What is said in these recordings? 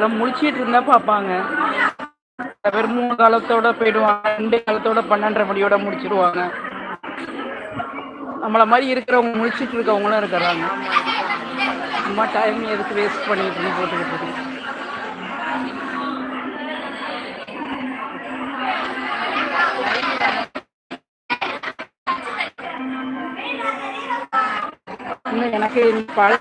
எல்லாம் முடிச்சிட்டு இருந்தா பார்ப்பாங்க. சில பேர் மூணு காலத்தோட போயிடுவாங்க ரெண்டு காலத்தோட பன்னெண்டரை மணியோட முடிச்சிடுவாங்க நம்மள மாதிரி இருக்கிறவங்க முடிச்சிட்டு இருக்கவங்களும் இருக்கிறாங்க. சும்மா டைம் எதுக்கு வேஸ்ட் பண்ணிட்டு போட்டுக்கிட்டு இருக்கு? இன்னும் எனக்கு பழ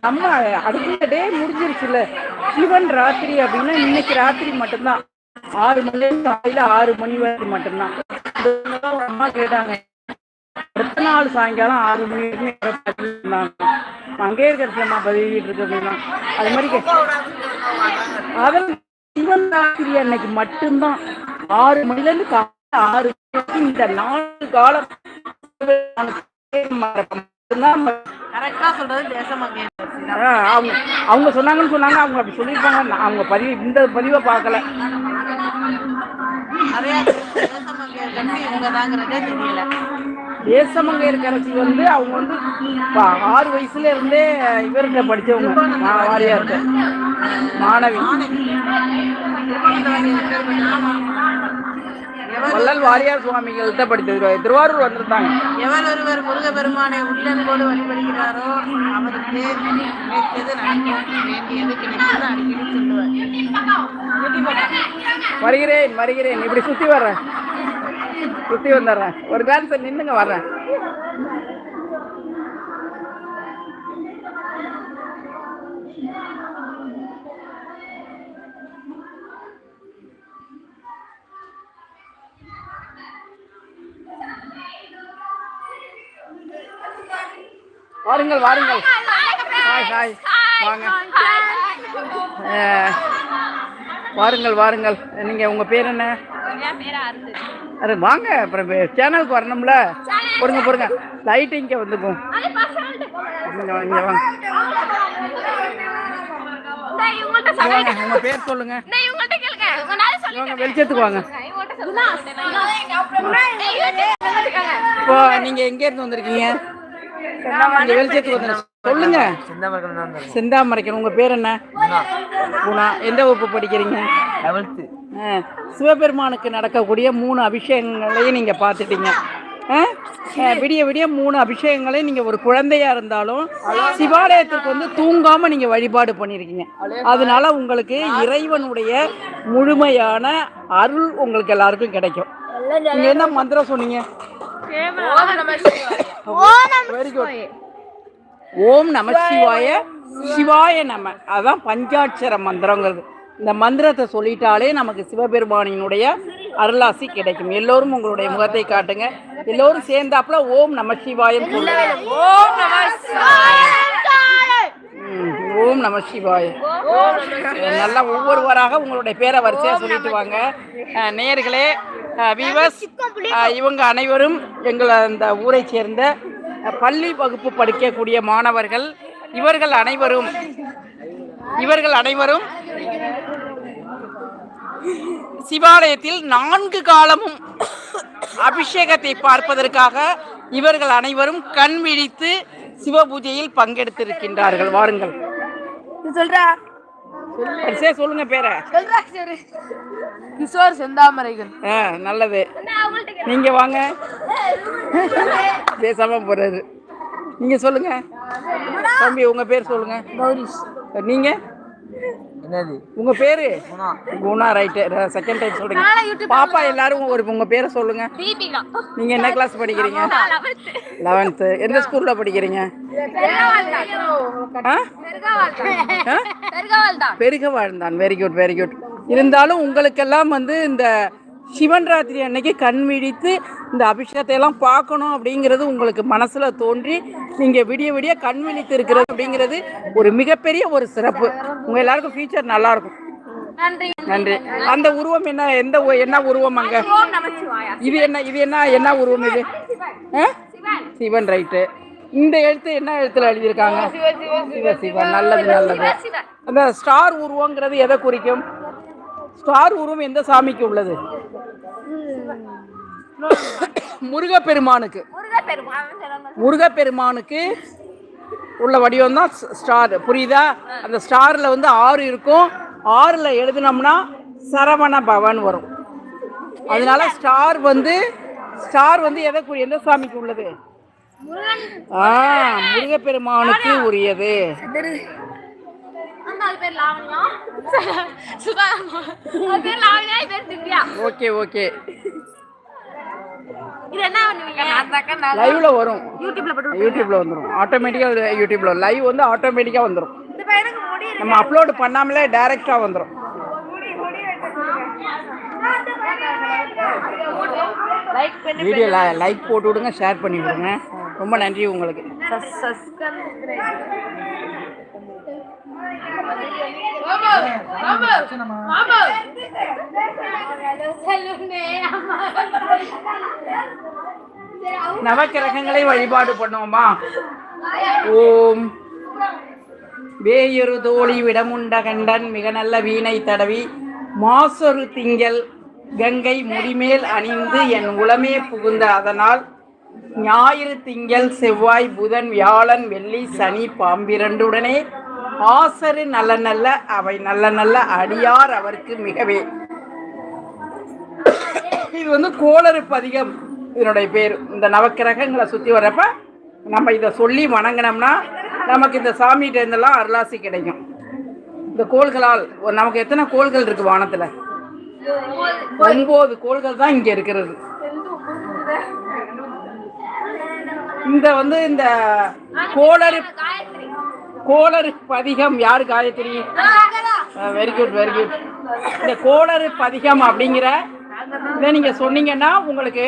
நம்ம அடுத்த டே முடிஞ்சிருச்சுல சிவன் ராத்திரி அப்படின்னா இன்னைக்கு ராத்திரி மட்டும்தான். ஆறு மணி காலையில ஆறு மணி வரைக்கும் மட்டும்தான். அம்மா கேட்டாங்க. அடுத்த நாள் சாயங்காலம் ஆறு மணி வரைக்கும் யாரோ பதிவு இருந்தாங்க அங்கே இருக்கிறமா பதிவிட்டு இருக்கு அப்படின்னா. அது மாதிரி கே- அதெல்லாம் சிவன் ராத்திரி அன்னைக்கு மட்டும்தான். ஆறு மணில இருந்து காலையில ஆறு மணி வரைக்கும் இந்த நாலு காலம். மட்டும்தான். நம்ம கரெக்டா சொல்றது தேசமங்கை அவங்க அவங்க சொன்னாங்கன்னு சொன்னாங்க அவங்க அப்படி சொல்லியிருப்பாங்க நான் அவங்க பதிவு இந்த பதிவை பார்க்கல. தேசமங்கையர் கரசி வந்து அவங்க வந்து ஆறு வயசுல இருந்தே இவர்கிட்ட படிச்சவங்க. மா- வாரியார்கிட்ட மாணவி. எவர் வள்ளல் வாரியார் சுவாமிகள்கிட்ட படித்தது. திருவாரூர் வந்திருந்தாங்க. எவர் ஒருவர் முருகப்பெருமானை உள்ளன்போடு வழிபடுகிறாரோ அவருக்கு நினைத்தது நடக்கும். வேண்டியது கிடைத்தது அடிக்கடி சொல்லுவார். வருகிறேன் வருகிறேன். இப்படி சுத்தி வர்றேன். சுத்தி வந்துடுறேன். ஒரு கிளான்ஸ் நின்னுங்க வர்றேன். வாருங்கள் வாருங்கள். ஹாய் ஹாய் வாங்க. வாருங்கள் வாருங்கள். நீங்க உங்க பேர் என்ன? அது வாங்க. அப்புறம் சேனலுக்கு வரணும்ல? பொறுங்க பொறுங்க. லைட் இங்கே வந்துக்கும். இங்க வாங்க இங்க வாங்க உங்க பேர் சொல்லுங்க. இவங்க வெளிச்சத்துக்கு வாங்க. இப்போ நீங்க எங்க இருந்து வந்திருக்கீங்க? சொல்லுங்க. செந்தாமரைக்கன் உங்க பேர் என்ன? குணா. எந்த வகுப்பு படிக்கிறீங்க? லெவல்த்து. சிவபெருமானுக்கு நடக்கக்கூடிய மூணு அபிஷேகங்களையும் நீங்க பார்த்துட்டீங்க. விடிய விடிய மூணு அபிஷேகங்களையும் நீங்க ஒரு குழந்தையா இருந்தாலும் சிவாலயத்திற்கு வந்து தூங்காம நீங்க வழிபாடு பண்ணிருக்கீங்க. அதனால உங்களுக்கு இறைவனுடைய முழுமையான அருள் உங்களுக்கு எல்லாருக்கும் கிடைக்கும். நீங்க என்ன மந்திரம் சொன்னீங்க? வெரி குட் ஓம் நம சிவாய சிவாய நம. அதான் பஞ்சாட்சர மந்திரங்கிறது. இந்த மந்திரத்தை சொல்லிட்டாலே நமக்கு சிவபெருமானினுடைய அருளாசி கிடைக்கும். எல்லோரும் உங்களுடைய முகத்தை காட்டுங்க. எல்லோரும் சேர்ந்தாப்புல ஓம் நம சிவாயம் சொல்லுங்க. ம், ஓம் நம சிவாய. நல்லா ஒவ்வொருவராக உங்களுடைய பேரை வரிசையா சொல்லிட்டு வாங்க. அஹ், விவஸ் இவங்க அனைவரும் எங்கள் அந்த ஊரை சேர்ந்த பள்ளி வகுப்பு படிக்கக்கூடிய மாணவர்கள் இவர்கள் அனைவரும் இவர்கள் அனைவரும் சிவாலயத்தில் நான்கு காலமும் அபிஷேகத்தை பார்ப்பதற்காக இவர்கள் அனைவரும் கண் விழித்து சிவபூஜையில் பங்கெடுத்திருக்கின்றார்கள். வாருங்கள். சொல்றா? வரிசையா சொல்லுங்க பேரை. கிஷோர் செந்தாமரைகள். ஆ நல்லது. நீங்க வாங்க. பேசாம போறாரு. நீங்க சொல்லுங்க. தம்பி உங்க பேர் சொல்லுங்க. கௌரிஷ். நீங்க? என்னது? உங்க பேரு? Guna. Guna right second time சொல்றீங்க. பாப்பா எல்லாரும் ஒரு உங்க பேரை சொல்லுங்க. நீங்க என்ன கிளாஸ் படிக்கிறீங்க? லெவன்த்து எந்த ஸ்கூல்ல படிக்கிறீங்க? பெருக வாழ்ந்தான் வெரி குட் வெரி குட் இருந்தாலும் உங்களுக்கெல்லாம் வந்து இந்த சிவன் ராத்திரி அன்னைக்கு கண் விழித்து இந்த அபிஷேகத்தை எல்லாம் பார்க்கணும் அப்படிங்கிறது உங்களுக்கு மனசுல தோன்றி நீங்க விடிய விடிய கண் விழித்து இருக்கிறது அப்படிங்கிறது ஒரு மிகப்பெரிய ஒரு சிறப்பு. உங்க எல்லாருக்கும் ஃபியூச்சர் நல்லா இருக்கும் நன்றி. நன்றி. அந்த உருவம் என்ன எந்த என்ன உருவம் அங்க? இது என்ன இது என்ன என்ன உருவம் இது? சிவன். ரைட்டு இந்த எழுத்து என்ன எழுத்துல எழுதியிருக்காங்க? சிவ சிவன் நல்லது நல்லது. அந்த ஸ்டார் உருவங்கிறது எதை குறிக்கும்? ஸ்டார் உருவம் எந்த சாமிக்கு உள்ளது? முருகப்பெருமானுக்கு. முருகப்பெருமான் முருகப்பெருமானுக்கு உள்ள வடிவம் தான் ஸ்டார். புரியுதா? அந்த ஸ்டாரில் வந்து ஆறு இருக்கும். ஆறில் எழுதுனோம்னா சரவண பவன் வரும். அதனால ஸ்டார் வந்து ஸ்டார் வந்து எதை எந்த சாமிக்கு உள்ளது? ஆ முருகப்பெருமானுக்கு உரியது. அது பேர் லாவண்யா. சுதா அது பேர் லாவண்யா இது பேர் திவ்யா. Okay okay. இது என்ன பண்ணுவீங்க? லைவ்ல வரும். யூடியூப்ல போட்டு யூடியூப்ல வந்துடும் ஆட்டோமேட்டிக்காக யூடியூப்ல லைவ் வந்து பையனுக்கு முடி நம்ம அப்லோட் பண்ணாமலே லைக் பண்ணி வீடியோ லைக் போட்டு விடுங்க ஷேர் பண்ணி விடுங்க. ரொம்ப நன்றி உங்களுக்கு. நவக்கிரகங்களை வழிபாடு பண்ணுவோமா? ஓம். வேயொரு தோழி விடமுண்ட கண்டன் மிக நல்ல வீணை தடவி மாசொரு திங்கள் கங்கை முடிமேல் அணிந்து என் உளமே புகுந்த அதனால் ஞாயிறு திங்கள் செவ்வாய் புதன் வியாழன் வெள்ளி சனி பாம்பிரண்டுடனே ஆசரு நல்ல நல்ல அவை நல்ல நல்ல அடியார் அவருக்கு மிகவே. இது வந்து கோளறு பதிகம் இதனுடைய பேர். இந்த நவக்கிரகங்களை சுற்றி வர்றப்ப நம்ம இதை சொல்லி வணங்கினோம்னா நமக்கு இந்த சாமிகிட்ட இருந்தெல்லாம் அருளாசி கிடைக்கும். இந்த கோள்களால் நமக்கு எத்தனை கோள்கள் இருக்கு வானத்தில்? ஒன்பது கோள்கள் தான் இங்கே இருக்கிறது. இந்த வந்து இந்த கோளறு கோளறு பதிகம் யாரு Gayathri? Very good very good இந்த கோளறு பதிகம் அப்படிங்கிற இதை நீங்க சொன்னீங்கன்னா உங்களுக்கு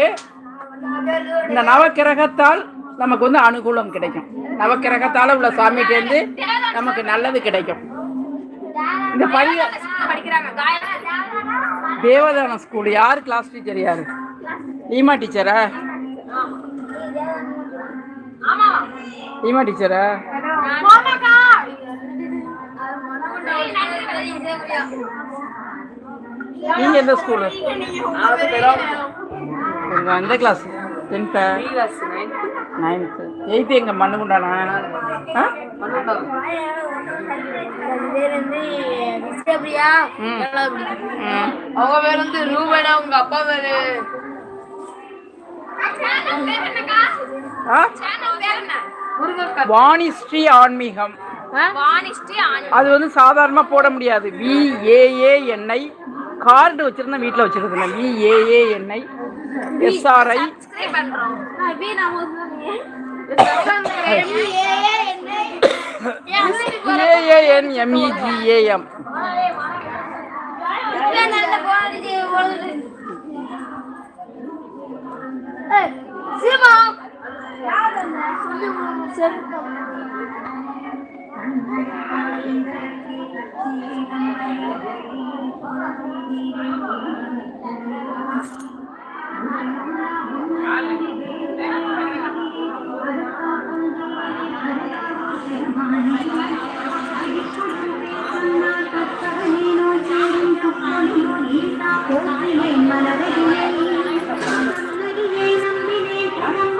இந்த நவக்கிரகத்தால் நமக்கு வந்து அனுகூலம் கிடைக்கும். நவக்கிரகத்தால உள்ள சாமிகிட்டேருந்து நமக்கு நல்லது கிடைக்கும். இந்த பதிக படிக்கிறாங்க தேவதான ஸ்கூல் யார் கிளாஸ் டீச்சர் யாரு? லீமா டீச்சரா லீமா டீச்சரா? நீங்க எந்த ஸ்கூலு எந்த கிளாஸ் டென்த்தா நைன்த்து எயித்து எங்க? மண்ணுக்குண்டானா. அவங்க பேர் வந்து ரூபனா உங்க அப்பா பேரு? வாணிஸ்ரீ ஆன்மீகம். அது வந்து சாதாரணமாக போட முடியாது. விஏஏஎன்ஐ கார்டு வச்சிருந்தா வீட்டில் வச்சிருக்கேன் V A A N I S R I subscribe பண்றோம். வி நாம ஏஏஎன் எம்இஜிஏஎம் சிவா மலரடிய